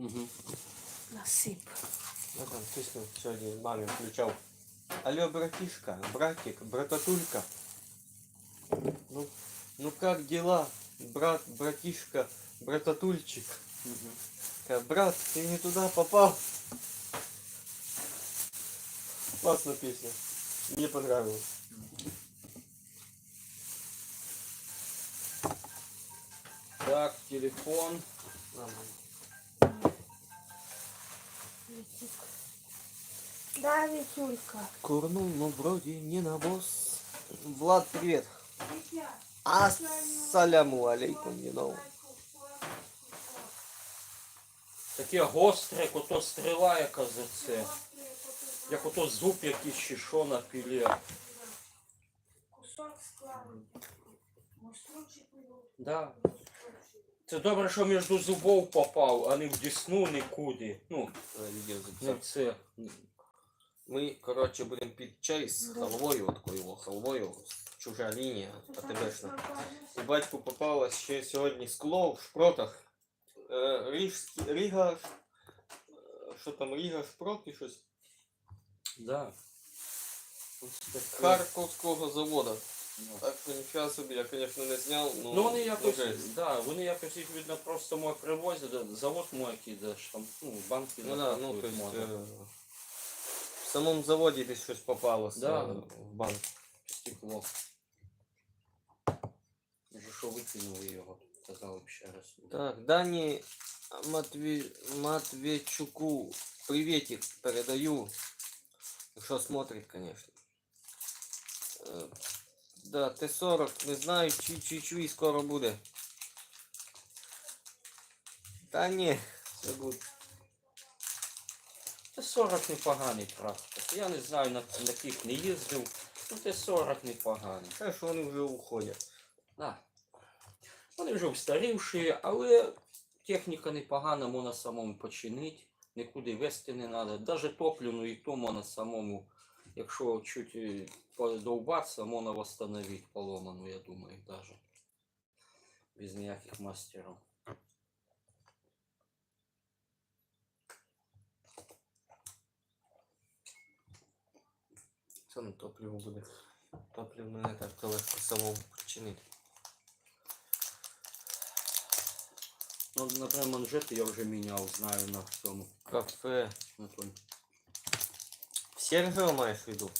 Угу. Насип. Ну там тиснув сьогодні мамі включав. Алло, братишка, братик, брататулька. Ну, ну как дела, брат, братишка, брататульчик? Угу. Такая, брат, ты не туда попал. Классная песня. Мне понравилась. Так, телефон. Вітюк. Да, Вітюлька. Курнул, но вроде не на босс. Влад, привет. Ассаляму алейкум, you know. Таке гостре, як ото стріла, яка за це. Як ото зуб якийсь чи що на пілі. Кусок скла. Мостручик Да. Це добре, що між зубов попав, а не в дісну нікуди. Ну, не це. Мы, короче, будем пить чай с халвою, вот такой его халвою. Чужая линия, АТБшна. І батьку попалось ще сьогодні скло в шпротах. Е, Ріжські, Ріга, е, що там, Ріга шпрот і щось. Да. Харківського заводу. Ну. Так що нічого собі, я, звісно, не зняв, ну, Ну вони якось, да, вони якось їх видно просто мой привозять, завод мой кидаєш, там, ну, банки Ну да, ну, то есть, самому заводі десь щось попалося Да. е, в банк. стекло. Може, що викинули його, казали б ще раз. Так, Дані Матві... Матвійчуку приветик передаю. Якщо смотрит, конечно. Е, Да, Т-40, не знаю, чи чи чи скоро буде. Та ні, все буде. Т-40 непоганий трактор. Я не знаю, на яких не їздив. Ну, Т-40 непоганий. Те, що вони вже уходять. Да. Вони вже устарівші, але техніка непогана, можна самому починити. Нікуди вести не треба. Навіть топливну і то можна самому, якщо чуть е, подовбатися, можна восстановити поломану, я думаю, даже. Без ніяких мастерів. На топливо буде. Топливо не так легко самому починити. Ну, наприклад, манжети я вже міняв, знаю на цьому. Кафе. На тому. Сергио маєш в виду?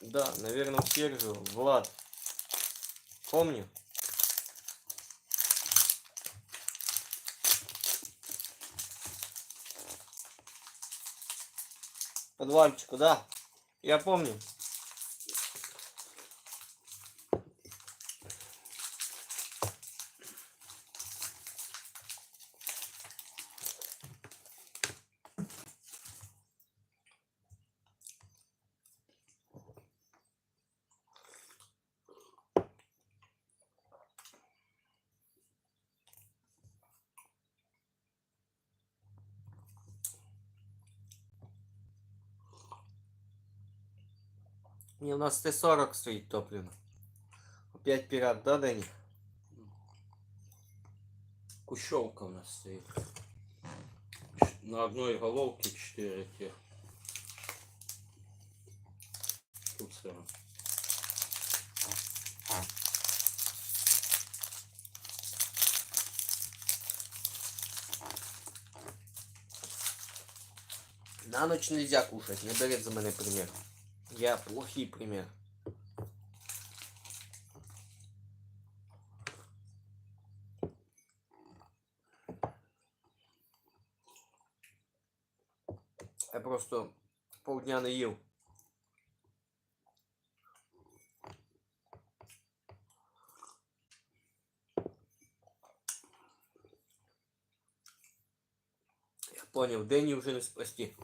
Да, наверное, в Сергио. Влад. Помню. Подвальчику, да. Я помню. Не, у нас Т-40 стоит топливо. Опять пират, да, Дани? Кущовка у нас стоит. На одной головке 4 тех. Тут все. На ночь нельзя кушать, не берет за мене пример. Я плохий пример. Я просто полдня не їв. Понял, Дені вже не спасти.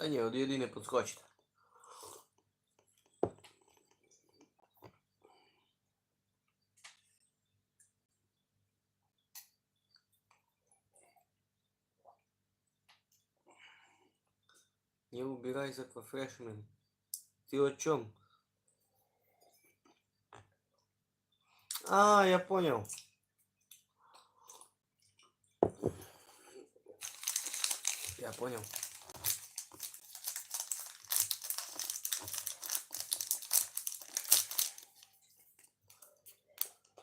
Та ні, от єдине підскочить. Не убирай за аквафрешами. Ты о чем? А, я понял. Я понял.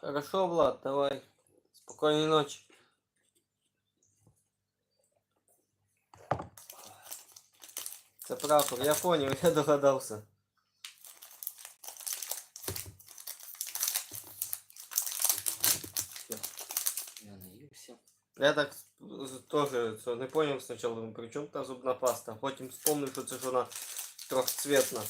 Хорошо, Влад, давай. Спокойной ночи. Це прапор, я понял, я догадався. Все, я наївся. Я так з- теж це не поняв спочатку, думаю, при чому та зубна паста, а потім вспомнив, що це ж вона трьохцвітна.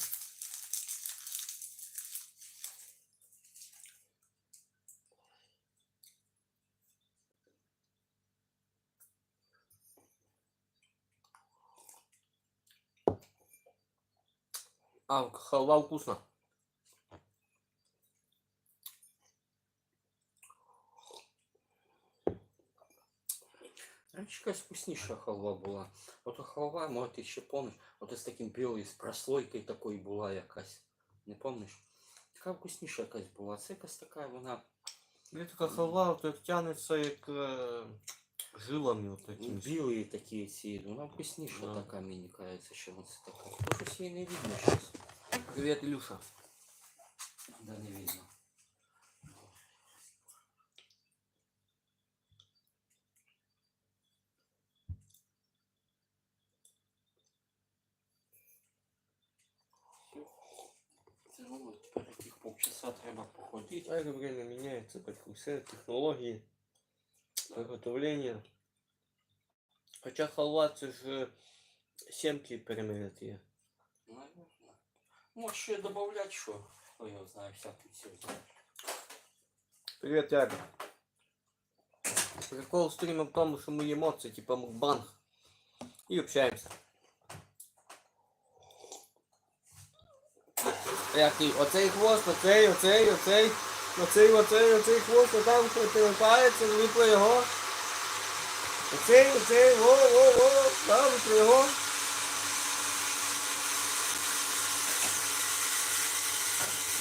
А, халва вкусно. Раніше якась вкусніша халва була. Ото халва, може ти ще помниш, ото з таким білою, з прослойкою такою була якась. Не помниш? Така вкусніша якась була. Це якась така вона Мені така халва, то як тянеться як е, жилами от такими. білі такі ці. Вона вкусніша Да. така, мені кажеться, що вона така. То щось її не видно зараз. Привіт, Ілюша. Да, не видно. Ну, тепер яких полчаса треба походити. Так время меняется, так все технологии приготовления. Хоча халва це ж сімки перемелити. Наверно. Може ще додавати що? Хто його знає, всяку цю. Привет, Яга. Прикол стрима в тому, що ми їмо типа мукбанг. І общаємося. Який? Оцей хвост, оцей, оцей, оцей, оцей, оцей, оцей хвост, а там прилипається, вліпло його. Оцей, оцей, во, во, во, там його.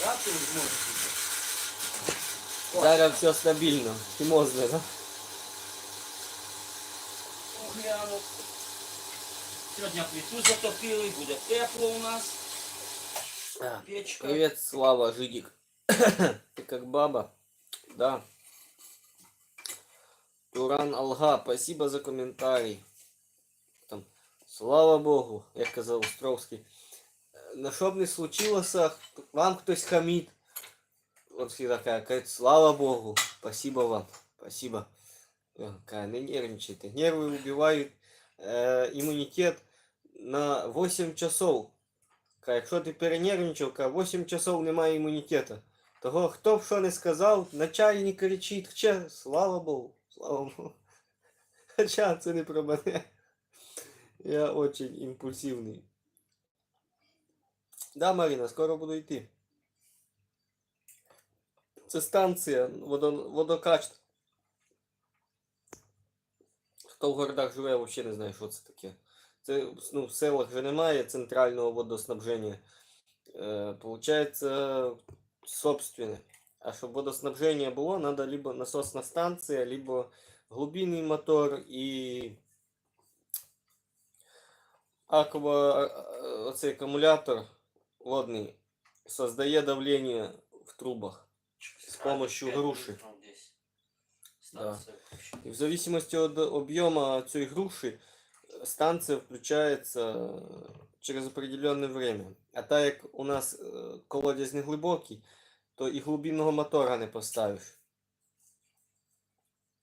Да, ти зможеш. Зараз все стабільно, хімозне, да? Гляну. Сьогодні плиту затопили, буде тепло у нас. А, Печка. Привет, Слава, Жидик. Ты как баба? Да. Туран Алга, спасибо за комментарий. Там, слава Богу, як казав Островський. Е, На що б не случилося, вам хтось хамить. Вот всі така, кажуть, слава Богу, спасибо вам, спасибо. Е, Каже, не нервничайте. Нервы убивают э, иммунитет на 8 часов. Ка, якщо ти перенервничав, ка 8 часов немає імунітету. Того, хто б що не сказав, начальник кричить, хоча, слава Богу, слава Богу. Хоча це не про мене. Я очень імпульсивний. Да, Маріна, скоро буду йти. Це станція водо, водокачт. Хто в городах живе, взагалі не знає, що це таке. Це ну, в селах вже немає центрального водоснабження. Е, получается собственне. А щоб водоснабження було, надо либо насосна станція, либо глубинний мотор і аква, оцей акумулятор водний создає давлення в трубах. З помощью груші. Да. И в зависимости от объема этой груши э, станция включается э, через определенное время. А так як у нас э, колодязь не глибокий, то і глибинного мотора не поставиш.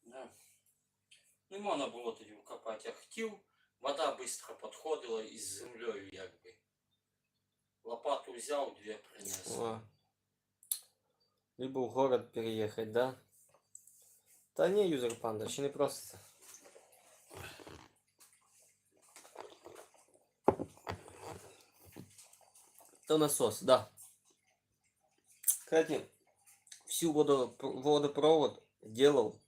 Да. Не можна було тоді вкопати. Я хотів, вода швидко підходила із землею якби. Лопату взяв, дві приніс. О. Либо в город переехать, да? Та не, юзер панда, ще не проситься. То насос, да. Кстати, всю водо, водопровод делал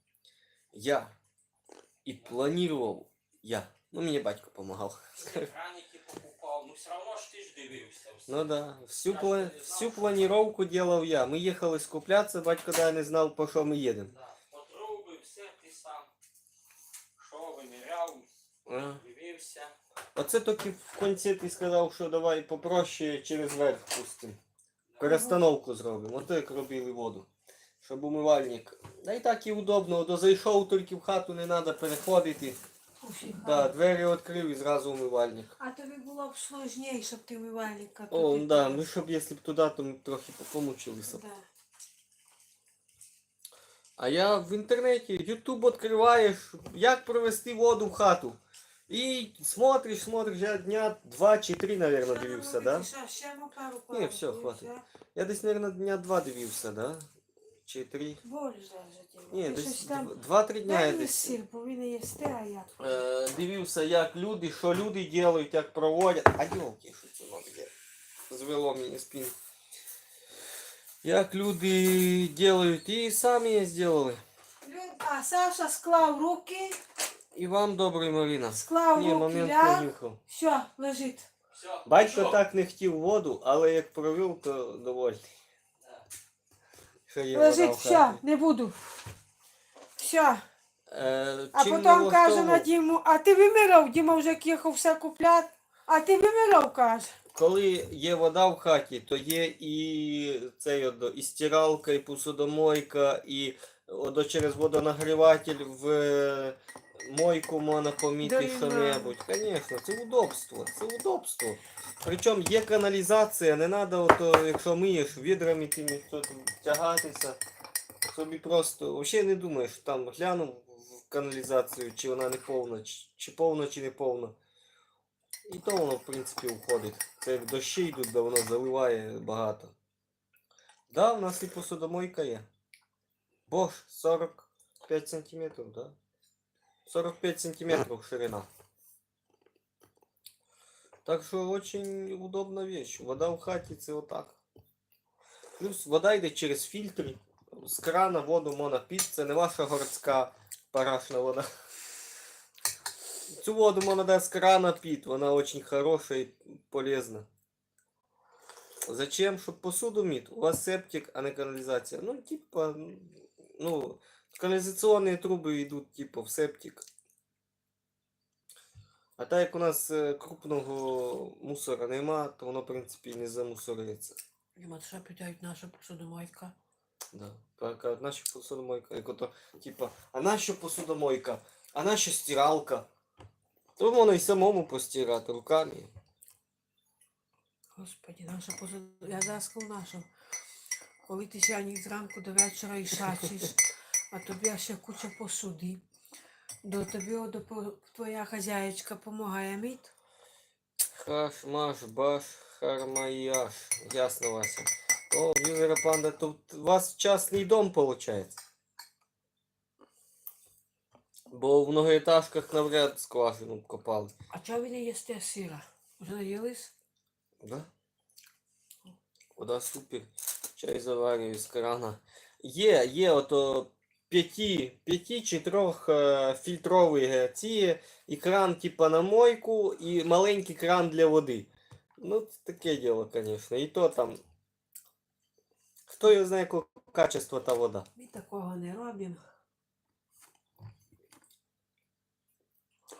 я. И планировал я. Ну, мне батько помогал. Краники все одно ж ти ж дивився. все. Ну да. Всю, Я пла... ж не знав, всю що- делал я. Мы ехали скупляться, батько да не знал, по що ми їдемо. Да. Потруби, все ти сам. Що виміряв, А. дивився. Оце тільки в кінці ти сказав, що давай попроще через верх пустимо. Перестановку зробимо. Ото як робили воду. Щоб умивальник. Да і так і удобно. До зайшов тільки в хату не треба переходити. Да, двері відкрив і зразу умивальник. А тобі було б сложніше, щоб ти умивальника. О, туди да, ми щоб якщо б туди, то ми б трохи помучилися. Да. А я в інтернеті YouTube відкриваєш, як провести воду в хату. І смотриш, смотриш, я дня два чи три, наверное, Що дивився, да? Ще- ще пару пару. Ні, все, хватить. Я десь, наверное, дня два дивився, да? Чи три. Ні, десь два-три дня я Дай десь. сир, не їсти, а я. Е, дивився, як люди, що люди роблять, як проводять. А йолки, що це ноги звело мені спину. Як люди роблять, і самі я зробили. Люд- А Саша склав руки, І вам добрий, Марина. склав Ні, руки, момент ляг. понюхав. Все, лежить. Все, Батько так не хотів воду, але як провів, то довольний. Да. є Лежить, вода в все, хаті. не буду. Все. Е, А чим потім каже на Діму, а ти вимирав, Діма вже їхав все купляти. А ти вимирав, каже. Коли є вода в хаті, то є і цей і стиралка, і посудомойка, і через водонагріватель в е, мойку можна Да, поміти і що-небудь. Звісно, це удобство. Це удобство. Причому є каналізація, не треба, ото, якщо миєш відрами тими там тягатися. Собі просто взагалі не думаєш, там глянув в каналізацію, чи вона не повна, чи, повна, чи не повна. І то воно, в принципі, уходить. Це як дощі йдуть, да воно заливає багато. Да, у нас і посудомойка є. Бош 45 сантиметрів, да? 45 сантиметров ширина. Так що очень удобна вещь. Вода в хаті це отак. Плюс вода йде через фільтри. З крана воду можна пити. Це не ваша городська парашна вода. Цю воду можна да, з крана пити. Вона очень хороша і полезна. Зачем? Щоб посуду мити. У вас септик, а не каналізація. Ну, типа, ну, Каналізаційні труби йдуть, типа, в септик. А так як у нас е, крупного мусора нема, то воно, в принципі, не замусориться. Діма, що питають наша посудомойка? Да. Так, а наша посудомойка. Як ото, типа, а наша посудомойка, а наша стиралка. То можна і самому постирати руками. Господи, наша посудомойка. Я зараз нашу. Коли ти сьогодні зранку до вечора і шачиш, а тобі ще куча посуди. До тобі до, твоя хазяєчка допомагає мити. Хаш, маш, баш, хармаяш. Ясно, Вася. О, юзера панда, тут у вас частный дом получается. Бо в многоэтажках навряд скважину копали. А чого ви не їсте сира? Вже наїлись? Да? Вода супер. Чай заварюю з крана. Є, є ото п'яті, п'яті чи трьох е, фільтрові ці, і кран типа на мойку, і маленький кран для води. Ну, це таке діло, звісно. І то там. Хто його знає, якого качества та вода. Ми такого не робимо.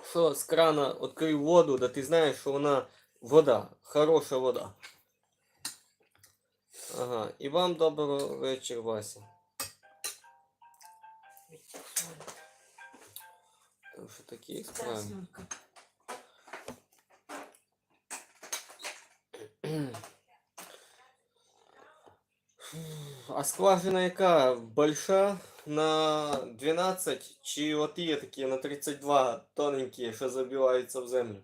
Що з крана відкрив воду, да ти знаєш, що вона вода, хороша вода. Ага, і вам доброго вечір, Вася. Там що такі справи. Ясненько. А скважина яка? Больша на 12 чи от є такі на 32 тоненькі, що забиваються в землю?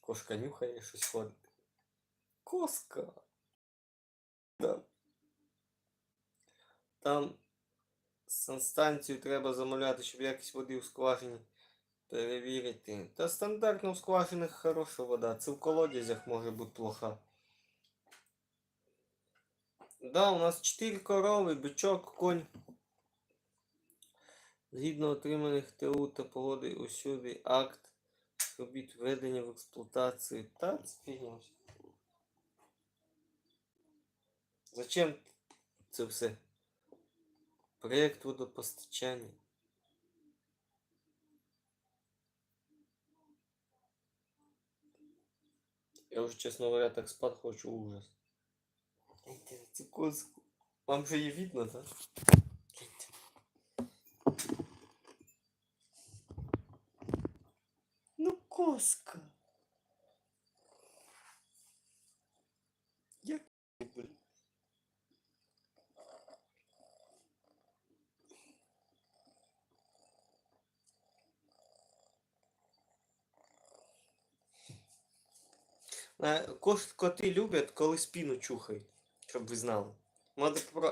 Кошка нюхає, щось ходить. Коска. Да. Там санстанцію треба замовляти, щоб якість води в скважині перевірити. Та стандартно в скважинах хороша вода. Це в колодязях може бути плоха. Да, у нас 4 корови, бичок, конь. Згідно отриманих ТУ та погоди усюди акт робіт введення в експлуатацію. Та це Зачем це все? Проєкт водопостачання. Я уже, честно говоря, так спать хочу ужас. Гляньте на цю козку. Вам же її видно, да? Гляньте. Ну, коска. Як Е, коти люблять, коли спину чухають, щоб ви знали.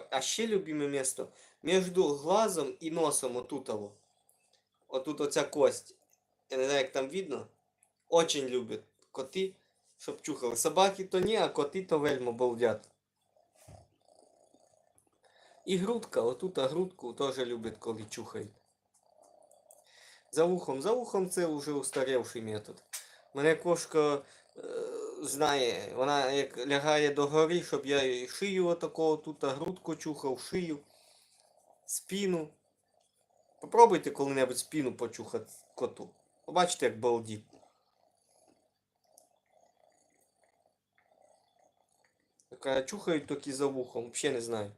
А ще любиме місто між глазом і носом отутово. Отут оця кость. Я не знаю, як там видно. Очень люблять коти, щоб чухали. Собаки то ні, а коти то вельмо балдять. І грудка, отут грудку теж люблять, коли чухають. За вухом, за вухом це вже устарівший метод. Мене кошка е, знає, вона як лягає до гори, щоб я їй шию отакого тут, а грудку чухав, шию, спину. Попробуйте коли-небудь спину почухати коту. Побачите, як балдіть. Така чухають тільки за вухом, взагалі не знаю.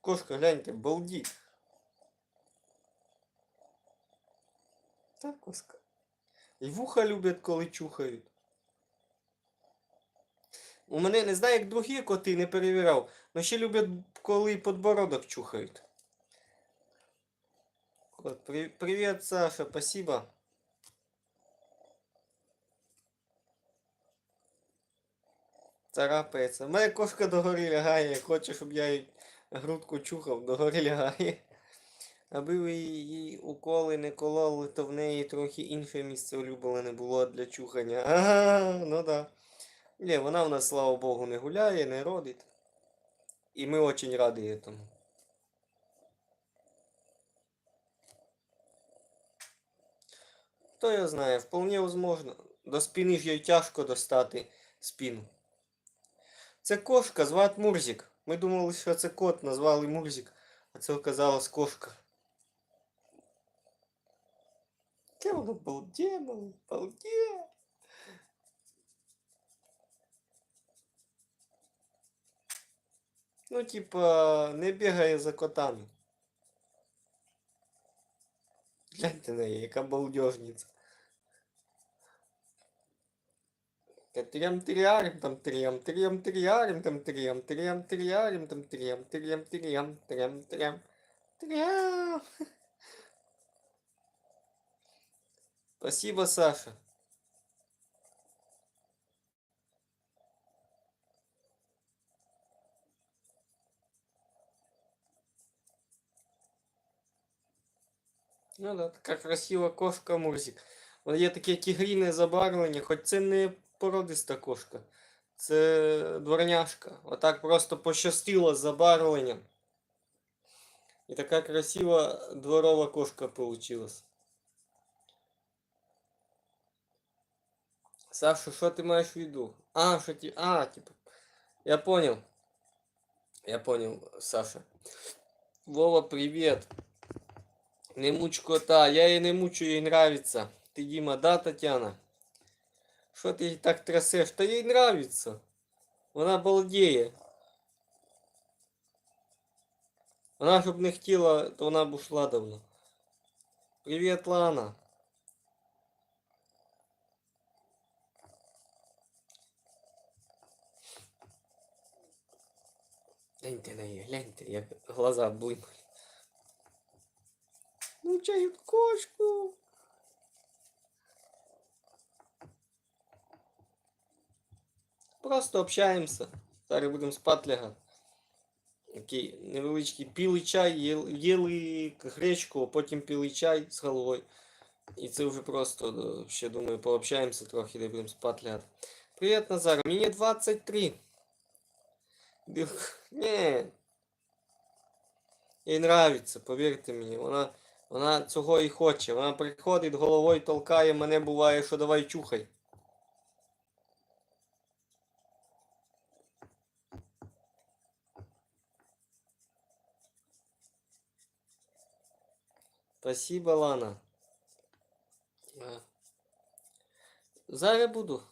Кошка, гляньте, балдіть. Так, коска. І вуха люблять, коли чухають. У мене не знаю, як другі коти не перевіряв, але ще люблять, коли подбородок чухають. Кот, при... привіт, Саша, спасибо. Царапається. Моя кошка догорі лягає, хоче, щоб я їй грудку чухав, догорі лягає. Аби ви її уколи не кололи, то в неї трохи інше місце улюблене було для чухання. Ага, ну да. Ні, вона в нас, слава Богу, не гуляє, не родить. І ми очень раді этому. Хто його знає, вполне возможно. До спини ж їй тяжко достати спину. Це кошка, звати Мурзик. Ми думали, що це кот, назвали Мурзик, а це оказалась кошка. Яке воно балде, малий, балде. Ну, типа, не бігає за котами. Гляньте на неї, яка балдежниця. Трям тріарим там трям, трям тріарим там трям, трям тріарим там трям, трям трям, трям трям, трям. Спасибо, Саша. Ну да, така красива кошка Мурзик. Є таке тігрійне забарвлення, хоч це не породиста кошка. Це дворняшка. Отак просто пощастило з забарвленням. І така красива дворова кошка получилась. Саша, що ти маєш в виду? А, що ти. А, типа. Я понял. Я понял, Саша. Вова, привет. Не муч кота, я її не мучу, їй нравится. Ти Діма, да, Тетяна? Що ти її так трясеш? Та їй нравится. Вона балдіє. Вона щоб не хотіла, то вона б ушла давно. Привіт, Лана. Гляньте на неї, гляньте, як глаза блимають. Мучають кошку. Просто общаємося. Зараз будемо спати лягати. Такий невеличкий пили чай, їли, гречку, а потім пили чай з головою. І це вже просто, е, ще думаю, пообщаємося трохи, де будемо спати лягати. Привіт, Назар, мені 23. Не. Їй нравится, повірте мені. Вона Вона цього і хоче. Вона приходить головою толкає, мене буває, що давай чухай. Спасибо, Лана. Зараз буду.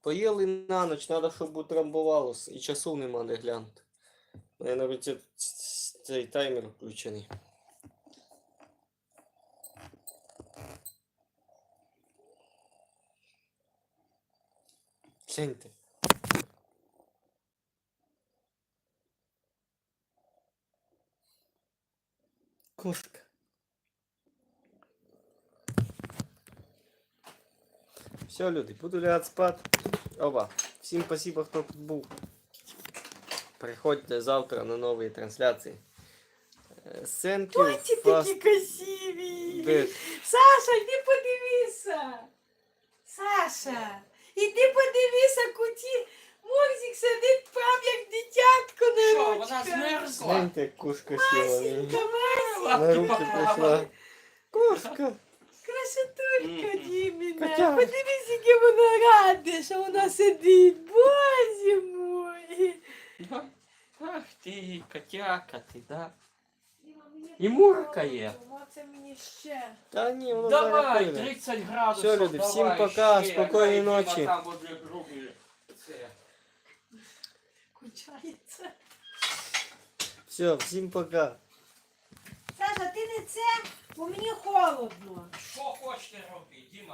Поїли на ніч, треба, щоб утрамбувалося. І часу нема де глянути. У мене навіть цей таймер включений. Гляньте. Кошка. Все, люди, буду лягати спати. Оба. Всім спасибо, хто тут був. Приходьте завтра на нові трансляції. Thank you. Ой, fast- такі красиві. Де? Саша, йди подивися. Саша, іди подивися, куті. Морзик сидить прям як дитятко на Що, ручках. вона змерзла? Гляньте, як кушка сіла. Масенька, На руки прийшла. Кошка. красотулька Мгм. Діміна. Котя. Подивись, яке вона раде, що вона сидить. Боже мой. Ах ти, котяка ти, да? І мурка є. Це мені ще. Та ні, воно зараз Давай, прийде. 30 градусів. Всё, люди, всім давай, пока, ще. спокійної Хай Діма ночі. Там буде грубі. Це. Кучається. Все, всім пока. Саша, ти не це, Бо мені холодно. Що хочете робити, Діма?